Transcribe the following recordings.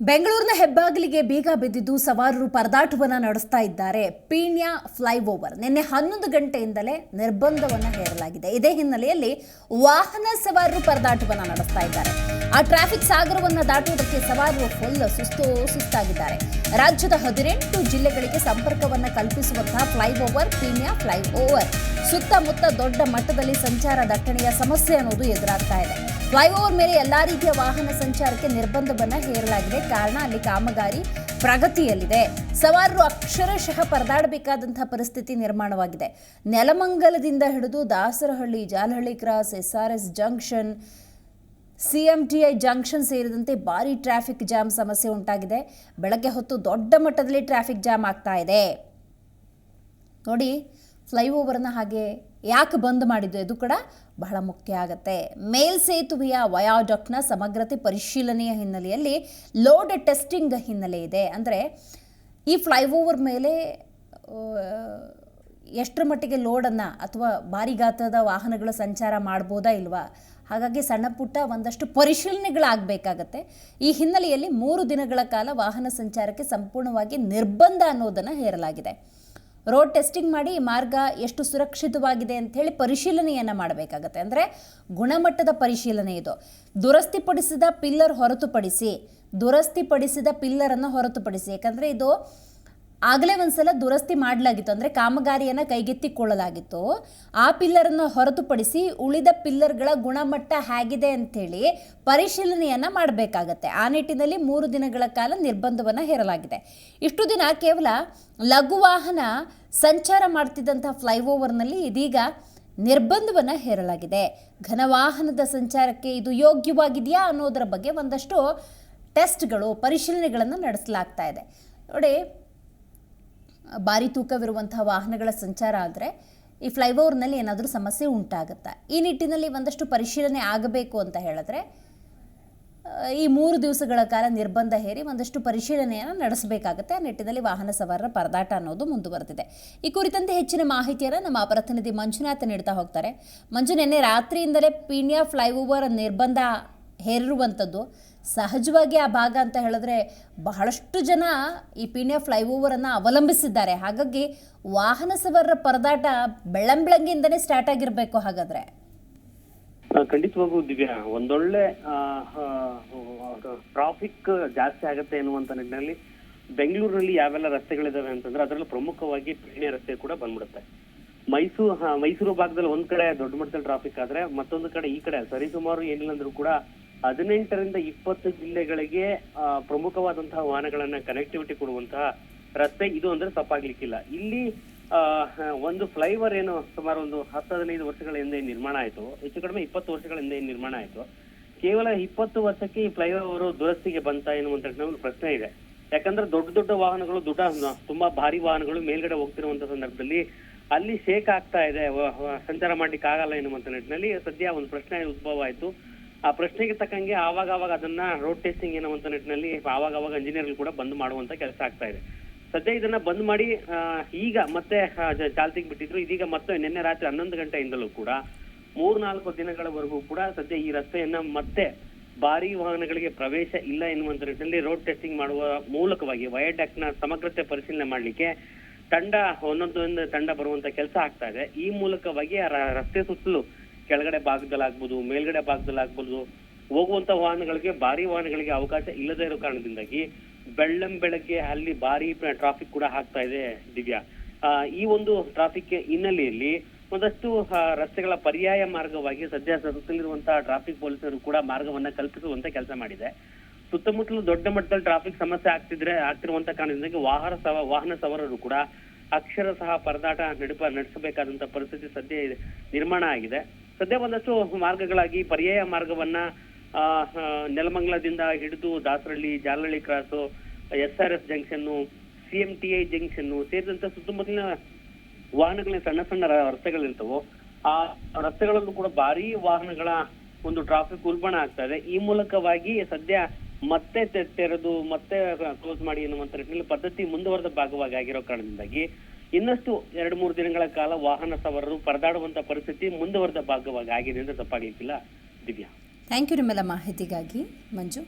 ಬೆಂಗಳೂರಿನ ಹೆಬ್ಬಾಗಿಲಿಗೆ ಬೀಗ ಬಿದ್ದಿದ್ದು ಸವಾರರು ಪರದಾಟವನ್ನ ನಡೆಸ್ತಾ ಇದ್ದಾರೆ. ಪೀಣ್ಯ ಫ್ಲೈಓವರ್ ನಿನ್ನೆ ಹನ್ನೊಂದು ಗಂಟೆಯಿಂದಲೇ ನಿರ್ಬಂಧವನ್ನ ಹೇರಲಾಗಿದೆ. ಇದೇ ಹಿನ್ನೆಲೆಯಲ್ಲಿ ವಾಹನ ಸವಾರರು ಪರದಾಟವನ್ನ ನಡೆಸ್ತಾ ಇದ್ದಾರೆ. ಆ ಟ್ರಾಫಿಕ್ ಸಾಗರವನ್ನ ದಾಟುವುದಕ್ಕೆ ಸವಾರರು ಫುಲ್ ಸುಸ್ತು ಸುಸ್ತಾಗಿದ್ದಾರೆ. ರಾಜ್ಯದ ಹದಿನೆಂಟು ಜಿಲ್ಲೆಗಳಿಗೆ ಸಂಪರ್ಕವನ್ನ ಕಲ್ಪಿಸುವಂತಹ ಫ್ಲೈಓವರ್, ಪೀಣ್ಯ ಫ್ಲೈಓವರ್ ಸುತ್ತಮುತ್ತ ದೊಡ್ಡ ಮಟ್ಟದಲ್ಲಿ ಸಂಚಾರ ದಟ್ಟಣೆಯ ಸಮಸ್ಯೆ ಅನ್ನೋದು ಎದುರಾಗ್ತಾ ಇದೆ. ಫ್ಲೈಓವರ್ ಮೇಲೆ ಎಲ್ಲ ರೀತಿಯ ವಾಹನ ಸಂಚಾರಕ್ಕೆ ನಿರ್ಬಂಧವನ್ನು ಹೇರಲಾಗಿದೆ. ಕಾರಣ ಅಲ್ಲಿ ಕಾಮಗಾರಿ ಪ್ರಗತಿಯಲ್ಲಿದೆ. ಸವಾರರು ಅಕ್ಷರಶಃ ಪರದಾಡಬೇಕಾದಂತಹ ಪರಿಸ್ಥಿತಿ ನಿರ್ಮಾಣವಾಗಿದೆ. ನೆಲಮಂಗಲದಿಂದ ಹಿಡಿದು Dasarahalli, Jalahalli cross S R S junction CMTI junction ಸೇರಿದಂತೆ ಭಾರಿ ಟ್ರಾಫಿಕ್ ಜಾಮ್ ಸಮಸ್ಯೆ ಉಂಟಾಗಿದೆ. ಬೆಳಗ್ಗೆ ಹೊತ್ತು ದೊಡ್ಡ ಮಟ್ಟದಲ್ಲಿ ಟ್ರಾಫಿಕ್ ಜಾಮ್ ಆಗ್ತಾ ಇದೆ. ನೋಡಿ, ಫ್ಲೈಓವರ್ನ ಹಾಗೆ ಯಾಕೆ ಬಂದ್ ಮಾಡಿದ್ದು ಇದು ಕೂಡ ಬಹಳ ಮುಖ್ಯ ಆಗುತ್ತೆ. ಮೇಲ್ಸೇತುವೆಯ ವಯಾಡಕ್ಟ್ನ ಸಮಗ್ರತೆ ಪರಿಶೀಲನೆಯ ಹಿನ್ನೆಲೆಯಲ್ಲಿ ಲೋಡ್ ಟೆಸ್ಟಿಂಗ್ ಹಿನ್ನೆಲೆ ಇದೆ. ಅಂದರೆ ಈ ಫ್ಲೈಓವರ್ ಮೇಲೆ ಎಷ್ಟರ ಮಟ್ಟಿಗೆ ಲೋಡನ್ನು ಅಥವಾ ಭಾರಿ ಗಾತ್ರದ ವಾಹನಗಳ ಸಂಚಾರ ಮಾಡ್ಬೋದಾ ಇಲ್ವಾ? ಹಾಗಾಗಿ ಸಣ್ಣ ಪುಟ್ಟ ಒಂದಷ್ಟು ಪರಿಶೀಲನೆಗಳಾಗಬೇಕಾಗತ್ತೆ. ಈ ಹಿನ್ನೆಲೆಯಲ್ಲಿ ಮೂರು ದಿನಗಳ ಕಾಲ ವಾಹನ ಸಂಚಾರಕ್ಕೆ ಸಂಪೂರ್ಣವಾಗಿ ನಿರ್ಬಂಧ ಅನ್ನೋದನ್ನು ಹೇರಲಾಗಿದೆ. ರೋಡ್ ಟೆಸ್ಟಿಂಗ್ ಮಾಡಿ ಮಾರ್ಗ ಎಷ್ಟು ಸುರಕ್ಷಿತವಾಗಿದೆ ಅಂತ ಹೇಳಿ ಪರಿಶೀಲನೆಯನ್ನು ಮಾಡಬೇಕಾಗತ್ತೆ. ಅಂದರೆ ಗುಣಮಟ್ಟದ ಪರಿಶೀಲನೆ ಇದು. ದುರಸ್ತಿಪಡಿಸಿದ ಪಿಲ್ಲರ್ ಹೊರತುಪಡಿಸಿ, ದುರಸ್ತಿಪಡಿಸಿದ ಪಿಲ್ಲರನ್ನು ಹೊರತುಪಡಿಸಿ. ಯಾಕಂದರೆ ಇದು ಆಗಲೇ ಒಂದ್ಸಲ ದುರಸ್ತಿ ಮಾಡಲಾಗಿತ್ತು. ಅಂದರೆ ಕಾಮಗಾರಿಯನ್ನು ಕೈಗೆತ್ತಿಕೊಳ್ಳಲಾಗಿತ್ತು. ಆ ಪಿಲ್ಲರನ್ನು ಹೊರತುಪಡಿಸಿ ಉಳಿದ ಪಿಲ್ಲರ್ಗಳ ಗುಣಮಟ್ಟ ಹೇಗಿದೆ ಅಂಥೇಳಿ ಪರಿಶೀಲನೆಯನ್ನು ಮಾಡಬೇಕಾಗತ್ತೆ. ಆ ನಿಟ್ಟಿನಲ್ಲಿ ಮೂರು ದಿನಗಳ ಕಾಲ ನಿರ್ಬಂಧವನ್ನು ಹೇರಲಾಗಿದೆ. ಇಷ್ಟು ದಿನ ಕೇವಲ ಲಘು ವಾಹನ ಸಂಚಾರ ಮಾಡ್ತಿದ್ದಂಥ ಫ್ಲೈಓವರ್ನಲ್ಲಿ ಇದೀಗ ನಿರ್ಬಂಧವನ್ನು ಹೇರಲಾಗಿದೆ. ಘನವಾಹನದ ಸಂಚಾರಕ್ಕೆ ಇದು ಯೋಗ್ಯವಾಗಿದೆಯಾ ಅನ್ನೋದರ ಬಗ್ಗೆ ಒಂದಷ್ಟು ಟೆಸ್ಟ್ಗಳು, ಪರಿಶೀಲನೆಗಳನ್ನು ನಡೆಸಲಾಗ್ತಾ ಇದೆ. ನೋಡಿ ಭಾರಿ ತೂಕವಿರುವಂತಹ ವಾಹನಗಳ ಸಂಚಾರ ಆದರೆ ಈ ಫ್ಲೈಓವರ್ನಲ್ಲಿ ಏನಾದರೂ ಸಮಸ್ಯೆ ಉಂಟಾಗುತ್ತೆ? ಈ ನಿಟ್ಟಿನಲ್ಲಿ ಒಂದಷ್ಟು ಪರಿಶೀಲನೆ ಆಗಬೇಕು ಅಂತ ಹೇಳಿದ್ರೆ ಈ ಮೂರು ದಿವಸಗಳ ಕಾಲ ನಿರ್ಬಂಧ ಹೇರಿ ಒಂದಷ್ಟು ಪರಿಶೀಲನೆಯನ್ನು ನಡೆಸಬೇಕಾಗುತ್ತೆ. ಆ ನಿಟ್ಟಿನಲ್ಲಿ ವಾಹನ ಸವಾರರ ಪರದಾಟ ಅನ್ನೋದು ಮುಂದುವರೆದಿದೆ. ಈ ಕುರಿತಂತೆ ಹೆಚ್ಚಿನ ಮಾಹಿತಿಯನ್ನು ನಮ್ಮ ಪ್ರತಿನಿಧಿ ಮಂಜುನಾಥ್ ನೀಡ್ತಾ ಹೋಗ್ತಾರೆ. ಮಂಜು, ನಿನ್ನೆ ರಾತ್ರಿಯಿಂದಲೇ ಪೀಣ್ಯ ಫ್ಲೈಓವರ್ ನಿರ್ಬಂಧ ಹೇರಿರುವಂಥದ್ದು. ಸಹಜವಾಗಿ ಆ ಭಾಗ ಅಂತ ಹೇಳಿದ್ರೆ ಬಹಳಷ್ಟು ಜನ ಈ ಪೀಣ್ಯ ಫ್ಲೈಓವರನ್ನು ಅವಲಂಬಿಸಿದ್ದಾರೆ. ಹಾಗಾಗಿ ವಾಹನ ಸವಾರರ ಪರದಾಟ ಬೆಳ್ಳಂಬೆಳಗ್ಗೆಯಿಂದನೇ ಸ್ಟಾರ್ಟ್ ಆಗಿರಬೇಕು ಹಾಗಾದ್ರೆ. ಖಂಡಿತವಾಗೂ ದಿವ್ಯಾ, ಒಂದೊಳ್ಳೆ ಟ್ರಾಫಿಕ್ ಜಾಸ್ತಿ ಆಗುತ್ತೆ ಎನ್ನುವಂತ ನಿಟ್ಟಿನಲ್ಲಿ ಬೆಂಗಳೂರಿನಲ್ಲಿ ಯಾವೆಲ್ಲ ರಸ್ತೆಗಳಿದಾವೆ ಅಂತಂದ್ರೆ ಅದರಲ್ಲೂ ಪ್ರಮುಖವಾಗಿ ಪೀಣ್ಯ ರಸ್ತೆ ಕೂಡ ಬಂದ್ಬಿಡುತ್ತೆ. ಮೈಸೂರು ಮೈಸೂರು ಭಾಗದಲ್ಲಿ ಒಂದ್ ಕಡೆ ದೊಡ್ಡ ಮಟ್ಟದಲ್ಲಿ ಟ್ರಾಫಿಕ್ ಆದ್ರೆ ಮತ್ತೊಂದು ಕಡೆ ಈ ಕಡೆ ಸರಿಸುಮಾರು ಏನಿಲ್ಲ ಅಂದ್ರೂ ಕೂಡ ಹದಿನೆಂಟರಿಂದ ಇಪ್ಪತ್ತು ಜಿಲ್ಲೆಗಳಿಗೆ ಪ್ರಮುಖವಾದಂತಹ ವಾಹನಗಳನ್ನ ಕನೆಕ್ಟಿವಿಟಿ ಕೊಡುವಂತಹ ರಸ್ತೆ ಇದು ಅಂದ್ರೆ ತಪ್ಪಾಗ್ಲಿಕ್ಕಿಲ್ಲ. ಇಲ್ಲಿ ಒಂದು ಫ್ಲೈಓವರ್ ಏನು ಸುಮಾರು ಒಂದು ಹತ್ತು, ಹದಿನೈದು ವರ್ಷಗಳ ಹಿಂದೆ ನಿರ್ಮಾಣ ಆಯ್ತು. ಹೆಚ್ಚು ಕಡಿಮೆ ಇಪ್ಪತ್ತು ವರ್ಷಗಳ ಹಿಂದೆ ನಿರ್ಮಾಣ ಆಯ್ತು. ಕೇವಲ ಇಪ್ಪತ್ತು ವರ್ಷಕ್ಕೆ ಈ ಫ್ಲೈಓವರ್ ದುರಸ್ತಿಗೆ ಬಂತ ಎನ್ನುವಂತ ಒಂದು ಪ್ರಶ್ನೆ ಇದೆ. ಯಾಕಂದ್ರೆ ದೊಡ್ಡ ದೊಡ್ಡ ವಾಹನಗಳು, ದೊಡ್ಡ ತುಂಬಾ ಭಾರಿ ವಾಹನಗಳು ಮೇಲ್ಗಡೆ ಹೋಗ್ತಿರುವಂತ ಸಂದರ್ಭದಲ್ಲಿ ಅಲ್ಲಿ ಶೇಕ್ ಆಗ್ತಾ ಇದೆ ಸಂಚಾರ ಮಾಡ್ಲಿಕ್ಕೆ ಆಗಲ್ಲ ಎನ್ನುವಂತ ನಿಟ್ಟಿನಲ್ಲಿ ಸದ್ಯ ಒಂದು ಪ್ರಶ್ನೆ ಉದ್ಭವ ಆಯ್ತು. ಆ ಪ್ರಶ್ನೆಗೆ ತಕ್ಕಂಗೆ ಆವಾಗ ಆವಾಗ ಅದನ್ನ ರೋಡ್ ಟೆಸ್ಟಿಂಗ್ ಏನೋ ಅಂತ ನಿಟ್ಟಿನಲ್ಲಿ ಆವಾಗ ಆವಾಗ ಇಂಜಿನಿಯರ್ ಕೂಡ ಬಂದ್ ಮಾಡುವಂತ ಕೆಲಸ ಆಗ್ತಾ ಇದೆ. ಸದ್ಯ ಇದನ್ನ ಬಂದ್ ಮಾಡಿ ಈಗ ಮತ್ತೆ ಚಾಲ್ತಿಗೆ ಬಿಟ್ಟಿದ್ರು. ಇದೀಗ ಮತ್ತೆ ನಿನ್ನೆ ರಾತ್ರಿ ಹನ್ನೊಂದು ಗಂಟೆಯಿಂದಲೂ ಕೂಡ ಮೂರ್ನಾಲ್ಕು ದಿನಗಳವರೆಗೂ ಕೂಡ ಸದ್ಯ ಈ ರಸ್ತೆಯನ್ನ ಮತ್ತೆ ಭಾರಿ ವಾಹನಗಳಿಗೆ ಪ್ರವೇಶ ಇಲ್ಲ ಎನ್ನುವಂತ ನಿಟ್ಟಿನಲ್ಲಿ ರೋಡ್ ಟೆಸ್ಟಿಂಗ್ ಮಾಡುವ ಮೂಲಕವಾಗಿ ವಯಾಡಕ್ಟ್ನ ಸಮಗ್ರತೆ ಪರಿಶೀಲನೆ ಮಾಡಲಿಕ್ಕೆ ತಂಡ ಒಂದೊಂದು ಒಂದು ತಂಡ ಬರುವಂತ ಕೆಲಸ ಆಗ್ತಾ ಇದೆ. ಈ ಮೂಲಕವಾಗಿ ರಸ್ತೆ ಸುತ್ತಲೂ ಕೆಳಗಡೆ ಭಾಗದಲ್ಲಾಗ್ಬೋದು, ಮೇಲ್ಗಡೆ ಭಾಗದಲ್ಲಾಗ್ಬೋದು, ಹೋಗುವಂತ ವಾಹನಗಳಿಗೆ, ಭಾರಿ ವಾಹನಗಳಿಗೆ ಅವಕಾಶ ಇಲ್ಲದೆ ಇರೋ ಕಾರಣದಿಂದಾಗಿ ಬೆಳ್ಳಂ ಬೆಳಗ್ಗೆ ಅಲ್ಲಿ ಭಾರಿ ಟ್ರಾಫಿಕ್ ಕೂಡ ಆಗ್ತಾ ಇದೆ ದಿವ್ಯಾ. ಈ ಒಂದು ಟ್ರಾಫಿಕ್ ಹಿನ್ನೆಲೆಯಲ್ಲಿ ಒಂದಷ್ಟು ರಸ್ತೆಗಳ ಪರ್ಯಾಯ ಮಾರ್ಗವಾಗಿ ಸದ್ಯ ಸದಸ್ಯಲ್ಲಿರುವಂತಹ ಟ್ರಾಫಿಕ್ ಪೊಲೀಸರು ಕೂಡ ಮಾರ್ಗವನ್ನ ಕಲ್ಪಿಸುವಂತ ಕೆಲಸ ಮಾಡಿದೆ. ಸುತ್ತಮುತ್ತಲು ದೊಡ್ಡ ಮಟ್ಟದಲ್ಲಿ ಟ್ರಾಫಿಕ್ ಸಮಸ್ಯೆ ಆಗ್ತಿದ್ರೆ, ಆಗ್ತಿರುವಂತ ಕಾರಣದಿಂದಾಗಿ ವಾಹನ ಸವ, ವಾಹನ ಸವಾರರು ಕೂಡ ಅಕ್ಷರ ಸಹ ಪರದಾಟ, ನಡೆಪ, ನಡೆಸಬೇಕಾದಂತ ಪರಿಸ್ಥಿತಿ ಸದ್ಯ ನಿರ್ಮಾಣ ಆಗಿದೆ. ಸದ್ಯ ಒಂದಷ್ಟು ಮಾರ್ಗಗಳಾಗಿ ಪರ್ಯಾಯ ಮಾರ್ಗವನ್ನ ನೆಲಮಂಗಲದಿಂದ ಹಿಡಿದು Dasarahalli, Jalahalli cross S R S junction I junction ಸೇರಿದಂತೆ ಸುತ್ತಮುತ್ತಲಿನ ವಾಹನಗಳ ಸಣ್ಣ ಸಣ್ಣ ರಸ್ತೆಗಳಿರ್ತವೆ. ಆ ರಸ್ತೆಗಳಲ್ಲೂ ಕೂಡ ಭಾರಿ ವಾಹನಗಳ ಒಂದು ಟ್ರಾಫಿಕ್ ಉಲ್ಬಣ ಆಗ್ತಾ ಇದೆ. ಈ ಮೂಲಕವಾಗಿ ಸದ್ಯ ಮತ್ತೆ ತೆರೆದು ಮತ್ತೆ ಕ್ಲೋಸ್ ಮಾಡಿ ಎನ್ನುವಂತ ನಿಟ್ಟಿನಲ್ಲಿ ಪದ್ಧತಿ ಮುಂದುವರೆದ ಭಾಗವಾಗಿ ಆಗಿರೋ ಕಾರಣದಿಂದಾಗಿ ಇನ್ನಷ್ಟು ಎರಡು ಮೂರು ದಿನಗಳ ಕಾಲ ವಾಹನ ಸವಾರರು ಪರದಾಡುವಂತಹ ಪರಿಸ್ಥಿತಿ ಮುಂದುವರೆದ ಭಾಗವಾಗಿ ಆಗಿದೆ ಎಂದು ತಪ್ಪಾಗಲಿಕ್ಕಿಲ್ಲ ದಿವ್ಯಾ. ಥ್ಯಾಂಕ್ ಯು ನಿಮ್ಮೆಲ್ಲ ಮಾಹಿತಿಗಾಗಿ ಮಂಜು.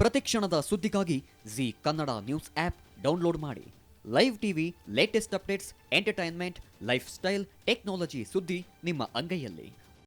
ಪ್ರತಿ ಕ್ಷಣದ ಸುದ್ದಿಗಾಗಿ Zee Kannada news app download ಮಾಡಿ. Live TV latest updates entertainment lifestyle technology ಸುದ್ದಿ ನಿಮ್ಮ ಅಂಗೈಯಲ್ಲಿ.